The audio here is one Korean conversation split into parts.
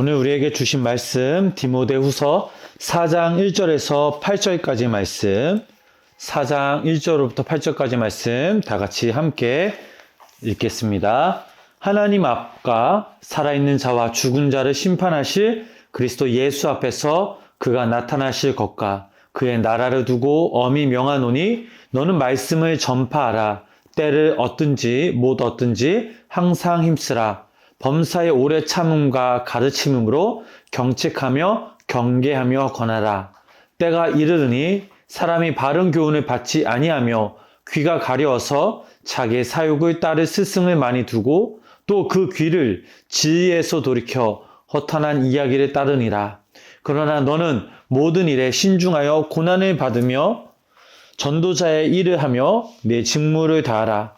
오늘 우리에게 주신 말씀 디모데후서 4장 1절에서 8절까지 말씀. 4장 1절부터 8절까지 말씀 다 같이 함께 읽겠습니다. 하나님 앞과 살아있는 자와 죽은 자를 심판하실 그리스도 예수 앞에서 그가 나타나실 것과 그의 나라를 두고 엄히 명하노니 너는 말씀을 전파하라. 때를 얻든지 못 얻든지 항상 힘쓰라 범사의 오래 참음과 가르침으로 경책하며 경계하며 권하라. 때가 이르르니 사람이 바른 교훈을 받지 아니하며 귀가 가려워서 자기의 사욕을 따를 스승을 많이 두고 또 그 귀를 진리에서 돌이켜 허탄한 이야기를 따르니라. 그러나 너는 모든 일에 신중하여 고난을 받으며 전도자의 일을 하며 내 직무를 다하라.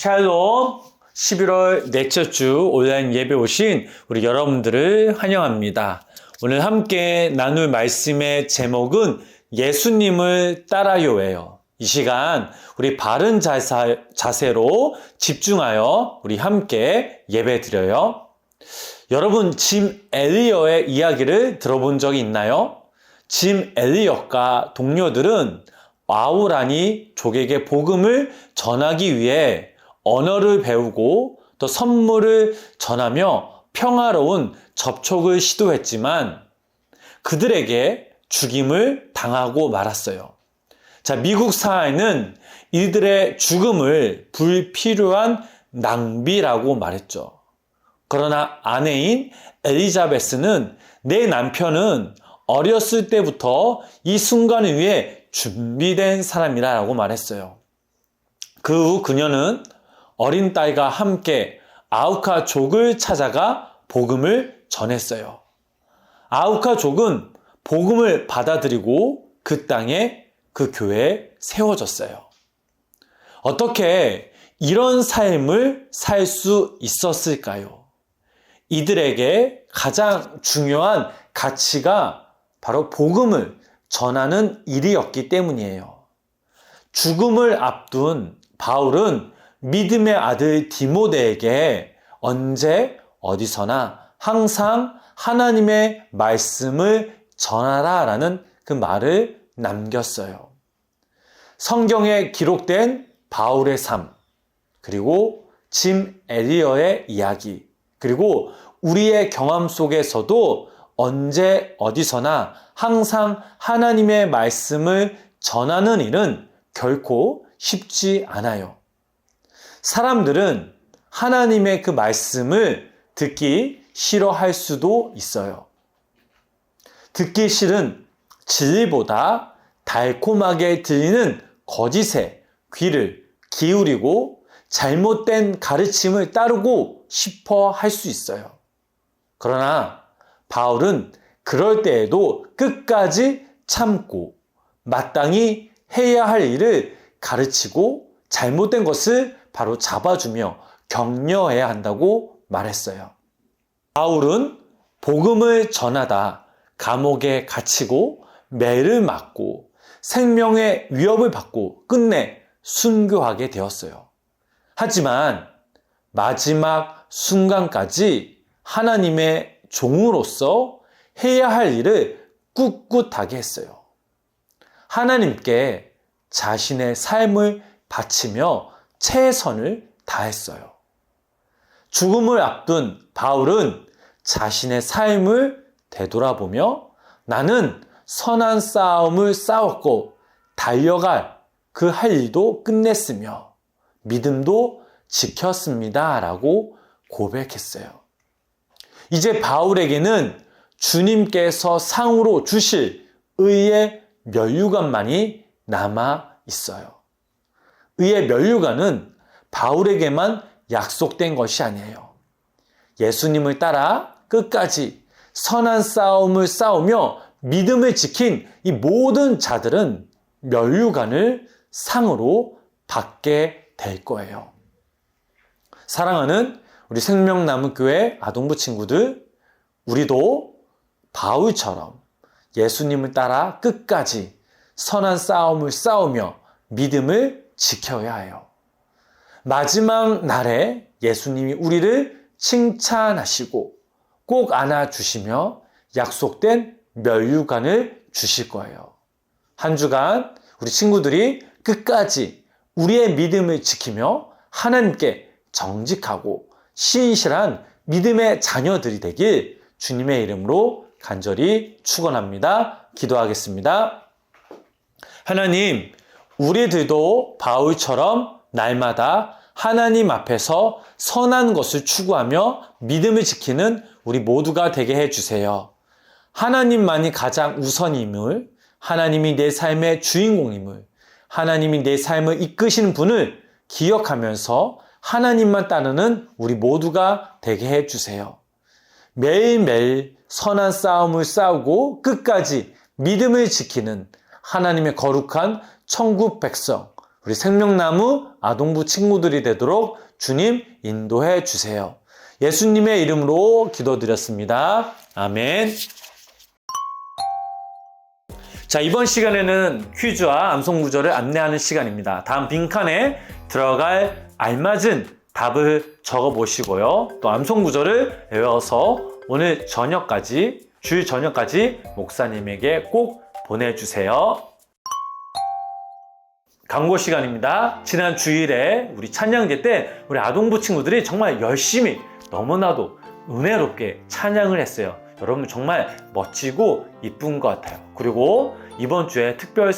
샬롬. 11월 넷째 주 온라인 예배 오신 우리 여러분들을 환영합니다. 오늘 함께 나눌 말씀의 제목은 예수님을 따라요예요. 이 시간 우리 바른 자세, 자세로 집중하여 우리 함께 예배 드려요. 여러분 짐 엘리어의 이야기를 들어본 적이 있나요? 짐 엘리엇과 동료들은 와우라니 족에게 복음을 전하기 위해 언어를 배우고 또 선물을 전하며 평화로운 접촉을 시도했지만 그들에게 죽임을 당하고 말았어요. 자, 미국 사회는 이들의 죽음을 불필요한 낭비라고 말했죠. 그러나 아내인 엘리자베스는 내 남편은 어렸을 때부터 이 순간을 위해 준비된 사람이라고 말했어요. 그 후 그녀는 어린 딸과 함께 아우카족을 찾아가 복음을 전했어요. 아우카족은 복음을 받아들이고 그 땅에 그 교회에 세워졌어요. 어떻게 이런 삶을 살 수 있었을까요? 이들에게 가장 중요한 가치가 바로 복음을 전하는 일이었기 때문이에요. 죽음을 앞둔 바울은 믿음의 아들 디모데에게 언제 어디서나 항상 하나님의 말씀을 전하라 라는 그 말을 남겼어요. 성경에 기록된 바울의 삶, 그리고 짐 에리어의 이야기, 그리고 우리의 경험 속에서도 언제 어디서나 항상 하나님의 말씀을 전하는 일은 결코 쉽지 않아요. 사람들은 하나님의 그 말씀을 듣기 싫어할 수도 있어요. 듣기 싫은 진리보다 달콤하게 들리는 거짓에 귀를 기울이고 잘못된 가르침을 따르고 싶어 할 수 있어요. 그러나 바울은 그럴 때에도 끝까지 참고 마땅히 해야 할 일을 가르치고 잘못된 것을 바로 잡아주며 격려해야 한다고 말했어요. 바울은 복음을 전하다 감옥에 갇히고 매를 맞고 생명의 위협을 받고 끝내 순교하게 되었어요. 하지만 마지막 순간까지 하나님의 종으로서 해야 할 일을 꿋꿋하게 했어요. 하나님께 자신의 삶을 바치며 최선을 다했어요. 죽음을 앞둔 바울은 자신의 삶을 되돌아보며 나는 선한 싸움을 싸웠고 달려갈 그 할 일도 끝냈으며 믿음도 지켰습니다. 라고 고백했어요. 이제 바울에게는 주님께서 상으로 주실 의의 멸류관만이 남아 있어요. 의의 멸류관은 바울에게만 약속된 것이 아니에요. 예수님을 따라 끝까지 선한 싸움을 싸우며 믿음을 지킨 이 모든 자들은 멸류관을 상으로 받게 될 거예요. 사랑하는 우리 생명나무교회 아동부 친구들, 우리도 바울처럼 예수님을 따라 끝까지 선한 싸움을 싸우며 믿음을 지켜야 해요. 마지막 날에 예수님이 우리를 칭찬하시고 꼭 안아주시며 약속된 멸류관을 주실 거예요. 한 주간 우리 친구들이 끝까지 우리의 믿음을 지키며 하나님께 정직하고 신실한 믿음의 자녀들이 되길 주님의 이름으로 간절히 축원합니다. 기도하겠습니다. 하나님, 우리들도 바울처럼 날마다 하나님 앞에서 선한 것을 추구하며 믿음을 지키는 우리 모두가 되게 해 주세요. 하나님만이 가장 우선임을, 하나님이 내 삶의 주인공임을, 하나님이 내 삶을 이끄시는 분을 기억하면서 하나님만 따르는 우리 모두가 되게 해 주세요. 매일매일 선한 싸움을 싸우고 끝까지 믿음을 지키는 하나님의 거룩한 천국 백성, 우리 생명나무 아동부 친구들이 되도록 주님 인도해 주세요. 예수님의 이름으로 기도드렸습니다. 아멘. 자, 이번 시간에는 퀴즈와 암송 구절을 안내하는 시간입니다. 다음 빈칸에 들어갈 알맞은 답을 적어 보시고요. 또 암송 구절을 외워서 오늘 저녁까지, 주일 저녁까지 목사님에게 꼭 보내주세요. 광고 시간입니다. 지난 주일에 우리 찬양제 때 우리 아동부 친구들이 정말 열심히 너무나도 은혜롭게 찬양을 했어요. 여러분 정말 멋지고 이쁜 것 같아요. 그리고 이번 주에 특별